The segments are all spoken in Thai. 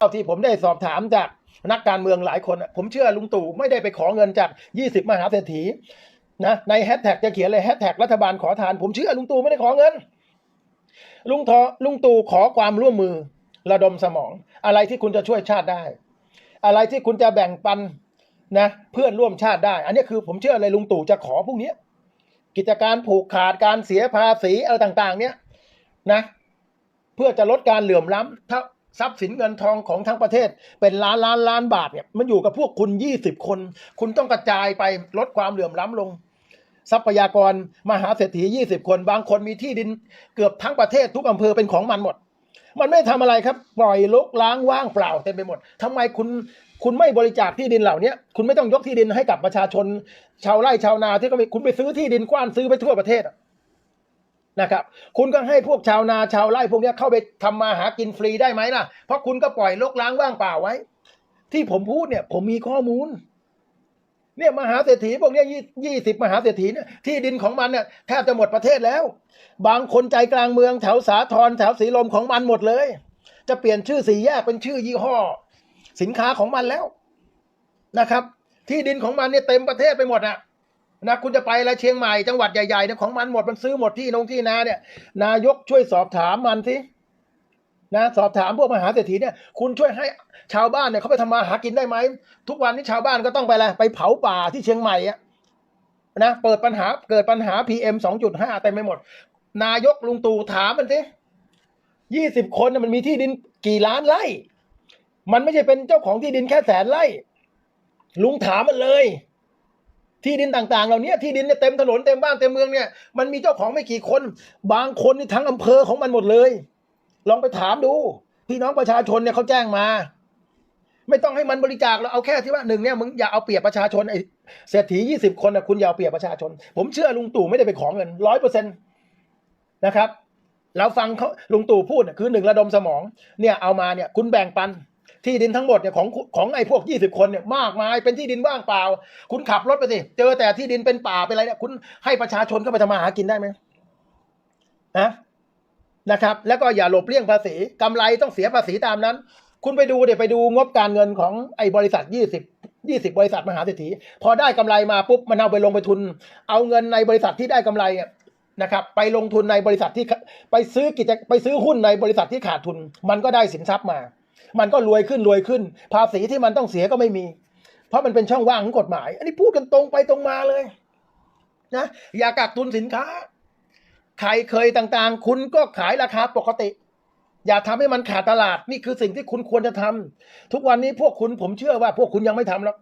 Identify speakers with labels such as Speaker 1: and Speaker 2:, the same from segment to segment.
Speaker 1: เท่าที่ผมได้สอบถามจากนักการเมืองหลายคน ผมเชื่อลุงตู่ไม่ได้ไปขอเงินจาก 20 มหาเศรษฐีนะในแฮชแท็กจะเขียนเลยแฮชแท็กรัฐบาลขอทาน ผมเชื่อลุงตู่ไม่ได้ขอเงิน ลุงทอลุงตู่ขอความร่วมมือ ระดมสมอง อะไรที่คุณจะช่วยชาติได้ อะไรที่คุณจะแบ่งปันนะเพื่อนร่วมชาติได้ อันนี้คือผมเชื่อเลยลุงตู่จะขอพวกนี้กิจการผูกขาดการเสียภาษีอะไรต่าง ๆ เนี้ยนะ เพื่อจะลดการเหลื่อมล้ำถ้า ทรัพย์สินเงินทองของทั้งประเทศ เป็นล้านล้านล้านบาทเนี่ยมันอยู่กับพวกคุณยี่สิบคน คุณต้องกระจายไปลดความเหลื่อมล้ำลง ทรัพยากรมหาเศรษฐียี่สิบคน บางคนมีที่ดินเกือบทั้งประเทศทุกอำเภอเป็นของมันหมด มันไม่ทำอะไรครับ ปล่อยลกล้างว่างเปล่าเต็มไปหมดทำไมคุณคุณไม่บริจาคที่ดินเหล่านี้คุณไม่ต้องยกที่ดินให้กับประชาชน ชาวไร่ชาวนาที่เขามีคุณไปซื้อที่ดินกว้านซื้อไปทั่วประเทศอะ นะครับ คุณก็ให้พวกชาวนาชาวไร่พวกนี้เข้าไปทำมาหากินฟรีได้ไหมล่ะ เพราะคุณก็ปล่อยลกล้างว่างเปล่าไว้ ที่ผมพูดเนี่ย ผมมีข้อมูล เนี่ยมหาเศรษฐีพวกนี้ยี่สิบมหาเศรษฐีเนี่ยที่ดินของมันเนี่ยแทบจะหมดประเทศแล้ว บางคนใจกลางเมืองแถวสาทรแถวสีลมของมันหมดเลย จะเปลี่ยนชื่อสีแยกเป็นชื่อยี่ห้อ สินค้าของมันแล้วนะครับ ที่ดินของมันเนี่ยเต็มประเทศไปหมดอะ นะคุณจะไปอะไรเชียงใหม่จังหวัดใหญ่ๆเนี่ยของมันหมดมันซื้อหมดที่นงที่นาเนี่ย นายกช่วยสอบถามมันสินะสอบถามพวกมหาเศรษฐีเนี่ยคุณช่วยให้ชาวบ้านเนี่ยเขาไปทำมาหากินได้ไหมทุกวันนี้ชาวบ้านก็ต้องไปอะไรไปเผาป่าที่เชียงใหม่อะนะเปิดปัญหาเกิดปัญหา PM สองจุดห้าเต็มไปหมด นายกลุงตู่ถามมันสิยี่สิบคนมันมีที่ดินกี่ล้านไร่ มันไม่ใช่เป็นเจ้าของที่ดินแค่แสนไร่ ลุงถามมันเลย ที่ดินต่างๆ เหล่านี้ที่ดินเนี่ยเต็มถนนเต็มบ้านเต็มเมืองเนี่ยมันมีเจ้าของไม่กี่คน บางคนนี่ทั้งอำเภอของมันหมดเลย ลองไปถามดู พี่น้องประชาชนเนี่ยเขาแจ้งมา ไม่ต้องให้มันบริจาคแล้วเอาแค่ที่ว่าหนึ่งเนี่ยมึงอย่าเอาเปรียบประชาชนไอ้เศรษฐียี่สิบคนนะคุณอย่าเอาเปรียบประชาชน ผมเชื่อลุงตู่ไม่ได้ไปขอเงินร้อยเปอร์เซ็นต์นะครับเราฟังเขาลุงตู่พูดคือหนึ่งระดมสมอง เนี่ยเอามาเนี่ยคุณแบ่งปัน ที่ดินทั้งหมดเนี่ยของของไอ้พวกยี่สิบคนเนี่ยมากมายเป็นที่ดินว่างเปล่า คุณขับรถไปสิเจอแต่ที่ดินเป็นป่าเป็นอะไรเนี่ยคุณให้ประชาชนเข้าไปทำมาหากินได้ไหมนะนะครับ แล้วก็อย่าหลบเลี่ยงภาษีกำไรต้องเสียภาษีตามนั้น คุณไปดูเดี๋ยวไปดูงบการเงินของไอ้บริษัทยี่สิบยี่สิบบริษัทมหาเศรษฐีพอได้กำไรมาปุ๊บมันเอาไปลงไปทุน เอาเงินในบริษัทที่ได้กำไรอะนะครับ ไปลงทุนในบริษัทที่ไปซื้อกิจไปซื้อหุ้นในบริษัทที่ขาดทุน มันก็ได้สินทรัพย์มา มันก็รวยขึ้นรวยขึ้น ภาษีที่มันต้องเสียก็ไม่มี เพราะมันเป็นช่องว่างของกฎหมาย อันนี้พูดกันตรงไปตรงมาเลยนะอย่ากักตุนสินค้าใครเคยต่างๆ คุณก็ขายราคาปกติ อย่าทำให้มันขาดตลาดนี่คือสิ่งที่คุณควรจะทำทุกวันนี้พวกคุณผมเชื่อว่า พวกคุณยังไม่ทำหรอก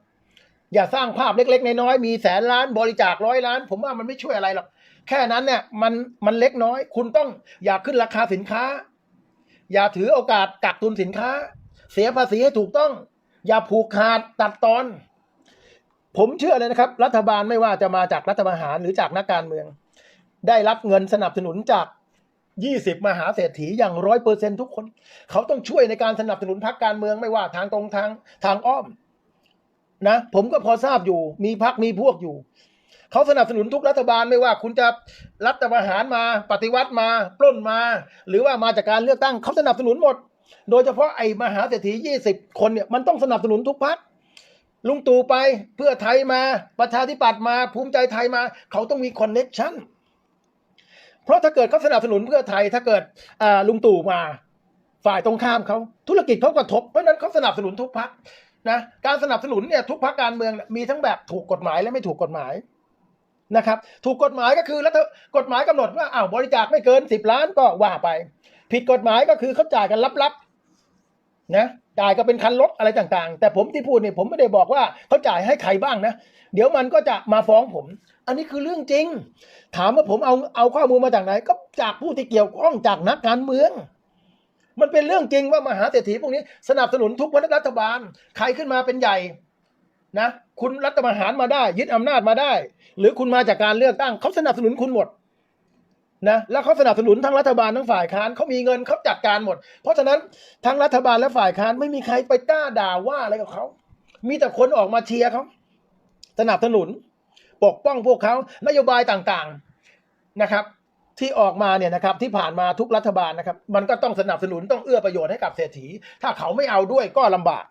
Speaker 1: อย่าสร้างภาพเล็ก ๆ น้อยๆมีแสนล้านบริจาคร้อยล้าน ผมว่ามันไม่ช่วยอะไรหรอกแค่นั้นเนี่ยมันมันเล็กน้อย คุณต้องอย่าขึ้นราคาสินค้า อย่าถือโอกาสกักตุนสินค้า เสียภาษีให้ถูกต้อง อย่าผูกขาดตัดตอน ผมเชื่อเลยนะครับ รัฐบาลไม่ว่าจะมาจากรัฐประหารหรือจากนักการเมือง ได้รับเงินสนับสนุนจาก 20 มหาเศรษฐีอย่างร้อยเปอร์เซ็นทุกคน เขาต้องช่วยในการสนับสนุนพรรคการเมืองไม่ว่าทางตรงทางทางอ้อมนะผมก็พอทราบอยู่ มีพรรคมีพวกอยู่ เขาสนับสนุนทุกรัฐบาลไม่ว่าคุณจะรัฐประหารมาปฏิวัติมาปล้นมา หรือว่ามาจากการเลือกตั้งเขาสนับสนุนหมด โดยเฉพาะไอ้มหาเศรษฐียี่สิบคนเนี่ยมันต้องสนับสนุนทุกพรรคลุงตู่ไปเพื่อไทยมาประชาธิปัตย์มาภูมิใจไทยมา เขาต้องมีคอนเน็ชันเพราะถ้าเกิดเขาสนับสนุนเพื่อไทยถ้าเกิดลุงตู่มาฝ่ายตรงข้ามเขาธุรกิจเขากระทบเพราะนั้นเขาสนับสนุนทุกพรรคนะการสนับสนุนเนี่ยทุกพรรคการเมืองมีทั้งแบบถูกกฎหมายและไม่ถูกกฎหมาย นะครับถูกกฎหมายก็คือรัฐกฎหมายกำหนดว่าอ้าวบริจาคไม่เกินสิบล้านก็ว่าไป ผิดกฎหมายก็คือเขาจ่ายกันลับๆนะจ่ายก็เป็นคันรถอะไรต่างๆ แต่ผมที่พูดเนี่ยผมไม่ได้บอกว่าเขาจ่ายให้ใครบ้างนะ เดี๋ยวมันก็จะมาฟ้องผม อันนี้คือเรื่องจริง ถามว่าผมเอาเอาข้อมูลมาจากไหน ก็จากผู้ที่เกี่ยวข้องจากนักการเมือง มันเป็นเรื่องจริงว่ามหาเศรษฐีพวกนี้ สนับสนุนทุกวันรัฐบาล ใครขึ้นมาเป็นใหญ่ นะคุณรัฐประหารมาได้ ยึดอำนาจมาได้ หรือคุณมาจากการเลือกตั้งเขาสนับสนุนคุณหมดนะแล้วเขาสนับสนุนทั้งรัฐบาลทั้งฝ่ายค้านเขามีเงินเขาจัดการหมด เพราะฉะนั้นทั้งรัฐบาลและฝ่ายค้านไม่มีใครไปกล้าด่าว่าอะไรกับเขา มีแต่คนออกมาเชียร์เขาสนับสนุน ปกป้องพวกเขานโยบายต่างๆนะครับ ที่ออกมาเนี่ยนะครับที่ผ่านมาทุกรัฐบาลนะครับ มันก็ต้องสนับสนุนต้องเอื้อประโยชน์ให้กับเศรษฐี ถ้าเขาไม่เอาด้วยก็ลำบาก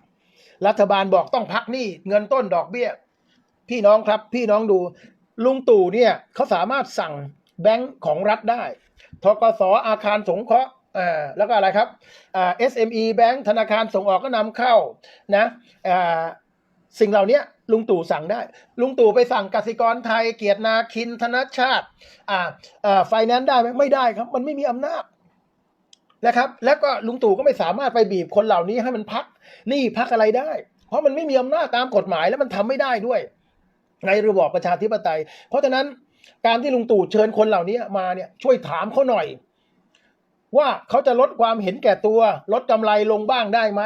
Speaker 1: รัฐบาลบอกต้องพักหนี้เงินต้นดอกเบี้ย พี่น้องครับ พี่น้องดู ลุงตู่เนี่ยเขาสามารถสั่งแบงก์ของรัฐได้ทกสอาคารสงเคราะห์แล้วก็อะไรครับอ่า SME แบงก์ธนาคารส่งออกก็นำเข้านะอ่าสิ่งเหล่านี้ลุงตู่สั่งได้ ลุงตู่ไปสั่งกสิกรไทย เกียรตินาคินธนชาติอ่าอ่าไฟแนนซ์ได้ไหมไม่ได้ครับ มันไม่มีอำนาจ นะครับ แล้วก็ลุงตู่ก็ไม่สามารถไปบีบคนเหล่านี้ให้มันพักนี่พักอะไรได้ เพราะมันไม่มีอำนาจตามกฎหมายแล้วมันทำไม่ได้ด้วย ในระบอบประชาธิปไตย เพราะฉะนั้นการที่ลุงตู่เชิญคนเหล่านี้มาเนี่ยช่วยถามเขาหน่อย ว่าเขาจะลดความเห็นแก่ตัว ลดกำไรลงบ้างได้ไหม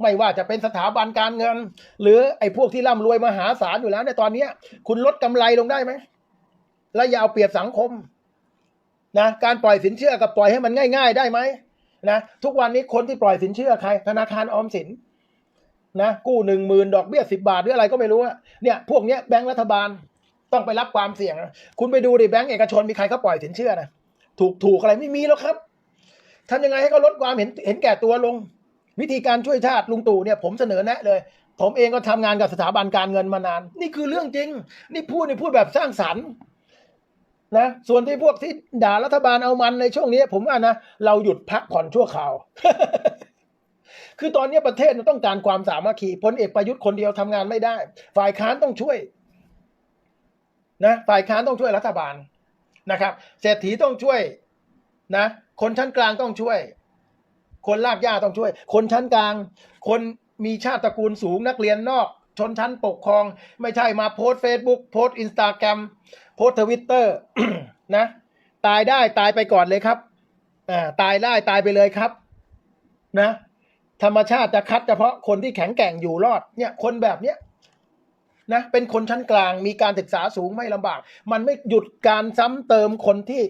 Speaker 1: ไม่ว่าจะเป็นสถาบันการเงิน หรือไอ้พวกที่ร่ำรวยมหาศาลอยู่แล้วในตอนเนี้คุณลดกำไรลงได้ไหมและอย่าเอาเปรียบสังคมนะการปล่อยสินเชื่อกับปล่อยให้มันง่าย ๆ ได้ไหม นะทุกวันนี้คนที่ปล่อยสินเชื่อใคร ธนาคารออมสินนะกู้หนึ่งหมื่นดอกเบี้ยสิบาทหรืออะไรก็ไม่รู้อะเนี่ยพวกเนี้ยแบงก์รัฐบาลต้องไปรับความเสี่ยง คุณไปดูดิแบงก์เอกชนมีใครเขาปล่อยสินเชื่อนะถูกถูกอะไรไม่มีแล้วครับทำยังไงให้เขาลดความเห็นเห็นแก่ตัวลง วิธีการช่วยชาติลุงตู่เนี่ยผมเสนอแนะเลย ผมเองก็ทำงานกับสถาบันการเงินมานาน นี่คือเรื่องจริง นี่พูดนี่พูดแบบสร้างสรรค์ นะส่วนที่พวกที่ด่ารัฐบาลเอามันในช่วงนี้ ผมว่านะเราหยุดพักผ่อนชั่วคราว คือตอนนี้ประเทศต้องการความสามัคคีพลเอกประยุทธ์คนเดียวทำงานไม่ได้ ฝ่ายค้านต้องช่วย นะ ฝ่ายค้านต้องช่วยรัฐบาลนะครับเศรษฐีต้องช่วยนะ คนชั้นกลางต้องช่วย คนลากย่าต้องช่วย คนชั้นกลาง คนมีชาติตระกูลสูงนักเรียนนอก ชนชั้นปกครอง ไม่ใช่มาโพสเฟซบุ๊กโพสอินสตาแกรม โพสทวิตเตอร์นะ ตายได้ตายไปก่อนเลยครับอ่าตายได้ตายไปเลยครับ นะ ธรรมชาติจะคัดเฉพาะคนที่แข็งแกร่งอยู่รอด เนี่ย คนแบบเนี้ยนะเป็นคนชั้นกลางมีการศึกษาสูงไม่ลำบาก มันไม่หยุดการซ้ำเติมคนที่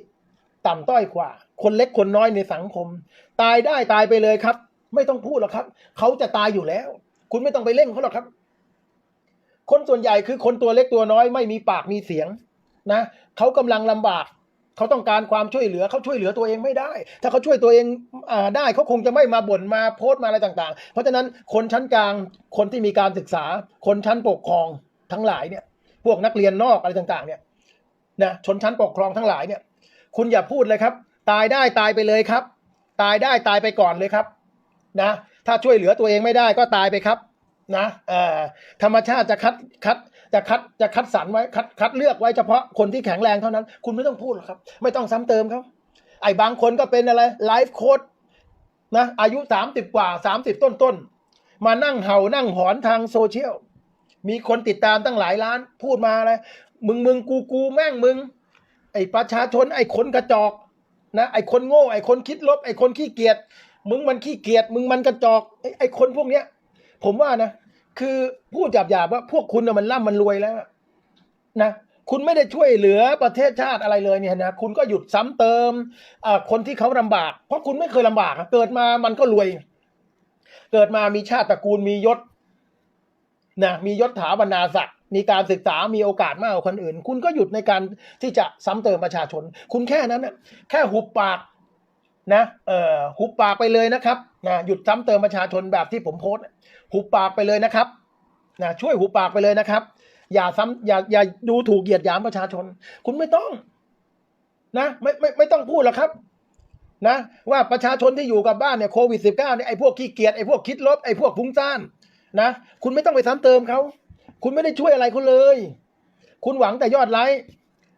Speaker 1: ต่ำต้อยกว่า คนเล็กคนน้อยในสังคม ตายได้ตายไปเลยครับ ไม่ต้องพูดหรอกครับเขาจะตายอยู่แล้ว คุณไม่ต้องไปเร่งเขาหรอกครับ คนส่วนใหญ่คือคนตัวเล็กตัวน้อยไม่มีปากมีเสียง นะเขากำลังลำบากเขาต้องการความช่วยเหลือเขาช่วยเหลือตัวเองไม่ได้ ถ้าเขาช่วยตัวเองอาได้เขาคงจะไม่มาบ่นมาโพสต์มาอะไรต่าง ๆ เพราะฉะนั้นคนชั้นกลางคนที่มีการศึกษา คนชั้นปกครองทั้งหลายเนี่ย พวกนักเรียนนอกอะไรต่าง ๆ เนี่ยนะชนชั้นปกครองทั้งหลายเนี่ย คุณอย่าพูดเลยครับ ตายได้ตายไปเลยครับ ตายได้ตายไปก่อนเลยครับนะถ้าช่วยเหลือตัวเองไม่ได้ก็ตายไปครับนะเอ่อธรรมชาติจะคัดคัด จะคัดจะคัดสรรไว้คัดคัดเลือกไว้เฉพาะคนที่แข็งแรงเท่านั้น คุณไม่ต้องพูดหรอกครับ ไม่ต้องซ้ำเติมเขาไอ้บางคนก็เป็นอะไรไลฟ์โค้ดนะอายุสามสิบกว่าสามสิบต้นต้นมานั่งเห่านั่งหอนทางโซเชียล มีคนติดตามตั้งหลายล้าน พูดมาอะไรมึงมึงกูกูแม่งมึง ไอ้ประชาชนไอ้คนกระจอกนะไอ้คนโง่ไอ้คนคิดลบไอ้คนขี้เกียจมึงมันขี้เกียจมึงมันกระจอกไอ้ไอ้คนพวกเนี้ย ผมว่านะ คือพูดหยาบๆว่าพวกคุณน่ะมันร่ำมันรวยแล้วนะคุณไม่ได้ช่วยเหลือประเทศชาติอะไรเลยเนี่ยนะคุณก็หยุดซ้ำเติมคนที่เขาลำบาก เพราะคุณไม่เคยลำบากเกิดมามันก็รวย เกิดมามีชาติตระกูลมียศนะมียศถาบรรดาศักดิ์มีการศึกษามีโอกาสมากกว่าคนอื่น คุณก็หยุดในการที่จะซ้ำเติมประชาชน คุณแค่นั้นนะแค่หุบปาก นะเอ่อหุบปากไปเลยนะครับนะหยุดซ้ำเติมประชาชนแบบที่ผมโพสต์หุบปากไปเลยนะครับนะช่วยหุบปากไปเลยนะครับ อย่าซ้ำอย่าอย่าดูถูกเหยียดหยามประชาชน คุณไม่ต้อง นะไม่ไม่ไม่ต้องพูดหรอกครับ นะ ว่าประชาชนที่อยู่กับบ้านเนี่ยโควิดสิบเก้าเนี่ยไอ้พวกขี้เกียจไอ้พวกคิดลบไอ้พวกฟุ้งซ่านนะคุณไม่ต้องไปซ้ำเติมเขาคุณไม่ได้ช่วยอะไรเขาเลย คุณหวังแต่ยอดไลค์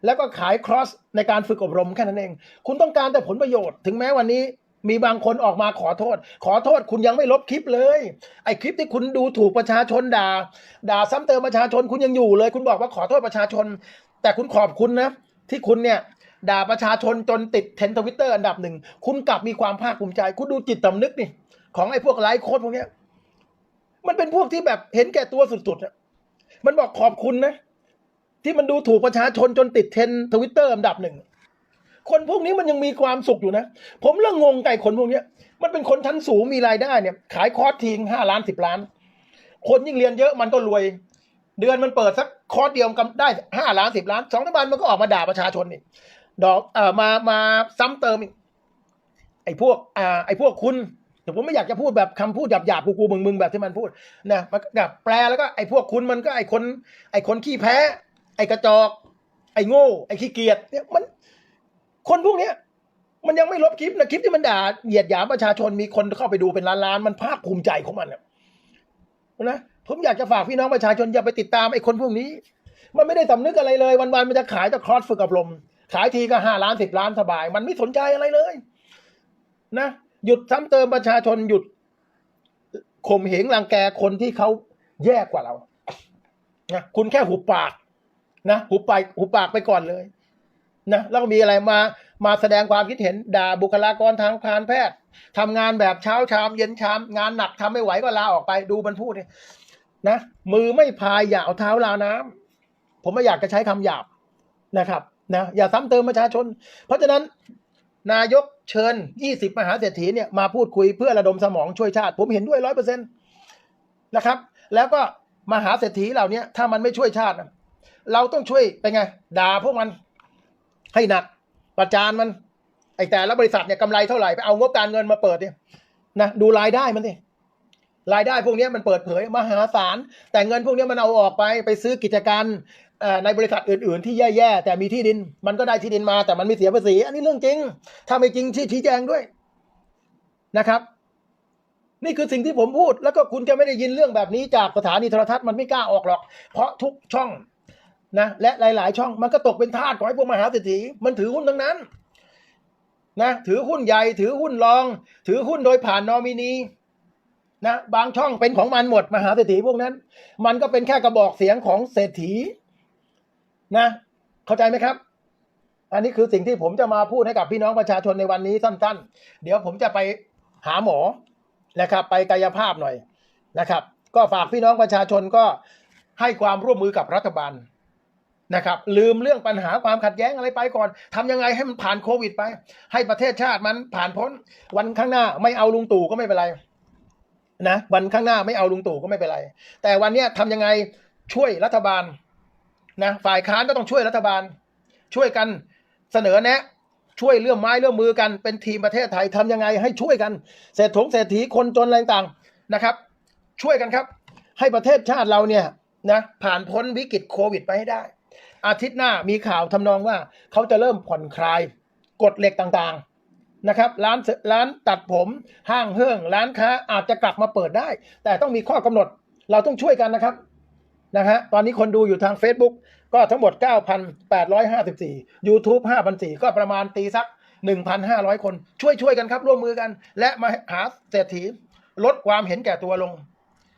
Speaker 1: แล้วก็ขายครอสในการฝึกอบรมแค่นั้นเอง คุณต้องการแต่ผลประโยชน์ ถึงแม้วันนี้มีบางคนออกมาขอโทษ ขอโทษคุณยังไม่ลบคลิปเลย ไอ้คลิปที่คุณดูถูกประชาชนด่า ด่าซ้ำเติมประชาชนคุณยังอยู่เลย คุณบอกว่าขอโทษประชาชน แต่คุณขอบคุณนะ ที่คุณเนี่ยด่าประชาชนจนติดเทรนทวิตเตอร์อันดับหนึ่ง คุณกลับมีความภาคภูมิใจ คุณดูจิตสำนึกนี่ของไอ้พวกไลฟ์โค้ดพวกเนี้ย มันเป็นพวกที่แบบเห็นแก่ตัวสุดๆอะมันบอกขอบคุณนะ ที่มันดูถูกประชาชนจนติดเทรนทวิตเตอร์อันดับหนึ่ง คนพวกนี้มันยังมีความสุขอยู่นะ ผมเรื่องงงไก่คนพวกนี้มันเป็นคนชั้นสูงมีรายได้เนี่ย ขายคอร์สทิ้งห้าล้านสิบล้าน คนยิ่งเรียนเยอะมันก็รวย เดือนมันเปิดสักคอร์สเดียวกันได้ห้าล้านสิบล้านสองรัฐบาลมันก็ออกมาด่าประชาชนนี่ดอกเอ่อมามาซ้ำเติมอีกไอ้พวกอ่าไอ้พวกคุณแต่ผมไม่อยากจะพูดแบบคำพูดหยาบหยาบๆกูกูมึงมึงแบบที่มันพูดนะมันแบบแปลแล้วก็ไอ้พวกคุณมันก็ไอ้คน ไอ้คนขี้แพ้ ไอ้กระจอก ไอ้โง่ ไอ้ขี้เกียจเนี่ยมัน คนพวกเนี้ยมันยังไม่ลบคลิปนะคลิปที่มันด่าเหยียดหยามประชาชนมีคนเข้าไปดูเป็นล้านๆมันภาคภูมิใจของมันนะนะผมอยากจะฝากพี่น้องประชาชนอย่าไปติดตามไอ้คนพวกนี้ มันไม่ได้สำนึกอะไรเลย วันๆมันจะขายแต่คลอสฝึกอบรม ขายทีก็ห้าล้านสิบล้านสบาย มันไม่สนใจอะไรเลย นะหยุดซ้ำเติมประชาชนหยุดข่มเหงรังแกคนที่เขาแย่กว่าเรานะคุณแค่หุบปาก นะหุบไปหุบปากไปก่อนเลยนะแล้วก็มีอะไรมามาแสดงความคิดเห็นด่าบุคลากรทางการแพทย์ทำงานแบบเช้าชามเย็นชาม งานหนักทำไม่ไหวก็ลาออกไปดูมันพูดเนี่ยนะมือไม่พายอย่าเอาเท้าลาน้ำผมไม่อยากจะใช้คำหยาบนะครับนะอย่าซ้ำเติมประชาชน เพราะฉะนั้นนายกเชิญ 20 มหาเศรษฐีเนี่ยมาพูดคุยเพื่อระดมสมองช่วยชาติ ผมเห็นด้วยร้อยเปอร์เซ็นต์นะครับ แล้วก็มหาเศรษฐีเหล่านี้ถ้ามันไม่ช่วยชาตินะ เราต้องช่วยเป็นไงด่าพวกมันให้หนัก ประจานมัน ไอแต่ละบริษัทเนี่ยกำไรเท่าไหร่ไปเอางบการเงินมาเปิดเนี่ยนะดูรายได้มันสิรายได้พวกนี้มันเปิดเผยมหาศาลแต่เงินพวกนี้มันเอาออกไปไปซื้อกิจการอ่อในบริษัทอื่น ๆ ที่แย่ๆแต่มีที่ดิน มันก็ได้ที่ดินมา แต่มันไม่เสียภาษี อันนี้เรื่องจริง ถ้าไม่จริงที่ชี้แจงด้วยนะครับ นี่คือสิ่งที่ผมพูด แล้วก็คุณจะไม่ได้ยินเรื่องแบบนี้จากสถานีโทรทัศน์มันไม่กล้าออกหรอก เพราะทุกช่อง นะและหลาย ๆ ช่องมันก็ตกเป็นทาสของไอ้พวกมหาเศรษฐีมันถือหุ้นทั้งนั้นนะถือหุ้นใหญ่ถือหุ้นรอง ถือหุ้นโดยผ่านนอมินีนะบางช่องเป็นของมันหมดมหาเศรษฐีพวกนั้น มันก็เป็นแค่กระบอกเสียงของเศรษฐีนะ เข้าใจไหมครับ อันนี้คือสิ่งที่ผมจะมาพูดให้กับพี่น้องประชาชนในวันนี้สั้น ๆ เดี๋ยวผมจะไปหาหมอนะครับ ไปกายภาพหน่อยนะครับ ก็ฝากพี่น้องประชาชนก็ให้ความร่วมมือกับรัฐบาล นะครับลืมเรื่องปัญหาความขัดแย้งอะไรไปก่อนทำยังไงให้มันผ่านโควิดไป ให้ประเทศชาติมันผ่านพ้น วันข้างหน้าไม่เอาลุงตู่ก็ไม่เป็นไรนะวันข้างหน้าไม่เอาลุงตู่ก็ไม่เป็นไร แต่วันเนี้ยทำยังไงช่วยรัฐบาลนะฝ่ายค้านก็ต้องช่วยรัฐบาล ช่วยกันเสนอแนะช่วยเรื่องไม้เรื่องมือกันเป็นทีมประเทศไทยทำยังไงให้ช่วยกันเศรษฐงเศรษฐีคนจนอะไรต่างนะครับ ช่วยกันครับ ให้ประเทศชาติเราเนี่ยนะผ่านพ้นวิกฤตโควิดไปให้ได้ อาทิตย์หน้ามีข่าวทำนองว่าเขาจะเริ่มผ่อนคลายกฎเหล็กต่างๆนะครับ ร้านร้านตัดผมห้างเฮื่อง ร้านค้าอาจจะกลับมาเปิดได้ แต่ต้องมีข้อกำหนดเราต้องช่วยกันนะครับนะฮะตอนนี้คนดูอยู่ทาง Facebook ก็ทั้งหมด 9,854 YouTube 5,400ก็ประมาณตีสัก 1,500 คน ช่วยช่วยกันครับร่วมมือกัน และมาหาเศรษฐีลดความเห็นแก่ตัวลง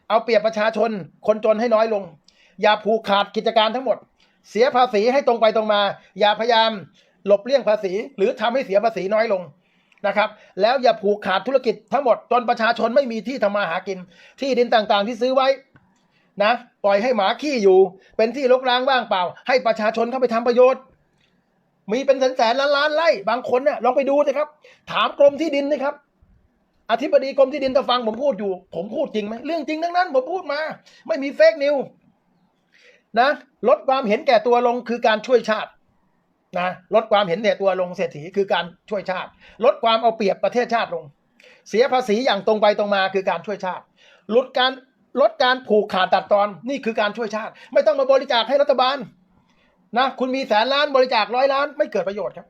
Speaker 1: เอาเปรียบประชาชนคนจนให้น้อยลง อย่าผูกขาดกิจการทั้งหมด เสียภาษีให้ตรงไปตรงมา อย่าพยายามหลบเลี่ยงภาษี หรือทำให้เสียภาษีน้อยลงนะครับ แล้วอย่าผูกขาดธุรกิจทั้งหมดจนประชาชนไม่มีที่ทำมาหากิน ที่ดินต่างๆที่ซื้อไว้นะปล่อยให้หมาขี้อยู่ เป็นที่รกร้างว่างเปล่า ให้ประชาชนเข้าไปทำประโยชน์ มีเป็นแสนแสนล้านล้านไร่บางคนเนี่ยลองไปดูสิครับ ถามกรมที่ดินนะครับอธิบดีกรมที่ดินจะฟังผมพูดอยู่ ผมพูดจริงไหมเรื่องจริงทั้งนั้น ผมพูดมา ไม่มีเฟกนิว นะลดความเห็นแก่ตัวลงคือการช่วยชาตินะลดความเห็นแก่ตัวลงเศรษฐีคือการช่วยชาติ ลดความเอาเปรียบประเทศชาติลง เสียภาษีอย่างตรงไปตรงมาคือการช่วยชาติลดการลดการผูกขาดตัดตอนนี่คือการช่วยชาติ ไม่ต้องมาบริจาคให้รัฐบาลนะคุณมีแสนล้านบริจาคร้อยล้าน ไม่เกิดประโยชน์ครับ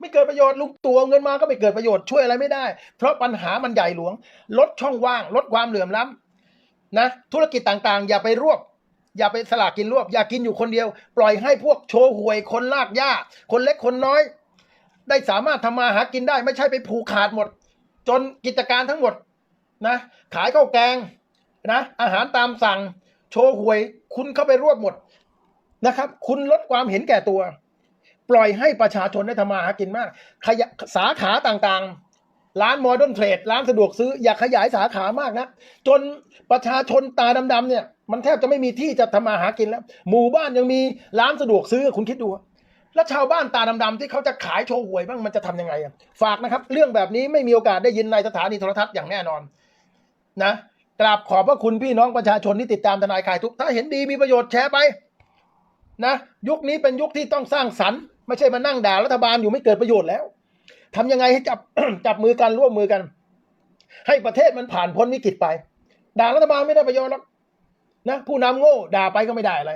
Speaker 1: ไม่เกิดประโยชน์ลุงตัวเงินมาก็ไม่เกิดประโยชน์ช่วยอะไรไม่ได้ เพราะปัญหามันใหญ่หลวง ลดช่องว่าง ลดความเหลื่อมล้ำนะธุรกิจต่างๆ อย่าไปรวบ อย่าไปสลากกินรวบ อย่ากินอยู่คนเดียว ปล่อยให้พวกโชว์หวยคนลากหญ้า คนเล็กคนน้อย ได้สามารถทำมาหากินได้ ไม่ใช่ไปผูกขาดหมด จนกิจการทั้งหมดนะ ขายข้าวแกงนะ อาหารตามสั่ง โชว์หวย คุณเข้าไปรวบหมดนะครับ คุณลดความเห็นแก่ตัว ปล่อยให้ประชาชนได้ทำมาหากินมากขยะสาขาต่างๆ ร้านโมเดิร์นเทรดร้านสะดวกซื้ออย่าขยายสาขามากนะ จนประชาชนตาดำๆเนี่ย มันแทบจะไม่มีที่จะทำมาหากินแล้ว หมู่บ้านยังมีร้านสะดวกซื้อคุณคิดดู แล้วชาวบ้านตาดำๆที่เขาจะขายโชว์หวยบ้างมันจะทำยังไงฝากนะครับ เรื่องแบบนี้ไม่มีโอกาสได้ยินในสถานีโทรทัศน์อย่างแน่นอน นะกราบขอบพระคุณพี่น้องประชาชนที่ติดตามทนายคลายทุกข์ถ้าเห็นดีมีประโยชน์แชร์ไป นะ ยุคนี้เป็นยุคที่ต้องสร้างสรรค์ไม่ใช่มานั่งด่ารัฐบาลอยู่ไม่เกิดประโยชน์แล้ว ทำยังไงให้จับจับมือกันร่วมมือกัน ให้ประเทศมันผ่านพ้นวิกฤตไป ด่ารัฐบาลไม่ได้ประโยชน์หรอกนะผู้นำโง่ด่าไปก็ไม่ได้อะไร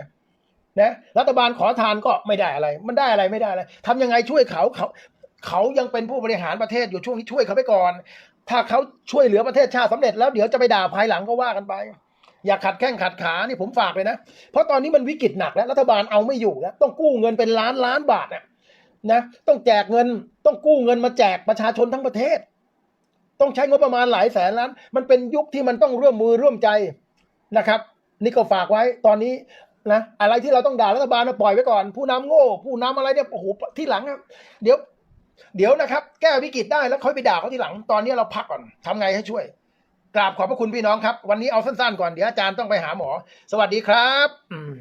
Speaker 1: นะรัฐบาลขอทานก็ไม่ได้อะไร มันได้อะไรไม่ได้อะไรทำยังไงช่วยเขาเขา เขายังเป็นผู้บริหารประเทศอยู่ช่วงนี้ช่วยเขาไปก่อน ถ้าเขาช่วยเหลือประเทศชาติสำเร็จแล้วเดี๋ยวจะไปด่าภายหลังก็ว่ากันไป อย่าขัดแข้งขัดขานี่ผมฝากเลยนะ เพราะตอนนี้มันวิกฤตหนักแล้วรัฐบาลเอาไม่อยู่แล้วต้องกู้เงินเป็นล้านล้านบาทน่ะ นะต้องแจกเงินต้องกู้เงินมาแจกประชาชนทั้งประเทศ ต้องใช้งบประมาณหลายแสนล้าน มันเป็นยุคที่มันต้องร่วมมือร่วมใจนะครับ นี่ก็ฝากไว้ตอนนี้นะอะไรที่เราต้องด่ารัฐบาลนะปล่อยไว้ก่อน ผู้นำโง่ ผู้นำอะไรเนี่ยโอ้โหที่หลังครับเดี๋ยว เดี๋ยวนะครับ แก้วิกฤตได้แล้วค่อยไปด่าเขาทีหลัง ตอนนี้เราพักก่อนทำไงให้ช่วยกราบขอบพระคุณพี่น้องครับ วันนี้เอาสั้นๆก่อนเดี๋ยวอาจารย์ต้องไปหาหมอ สวัสดีครับอืม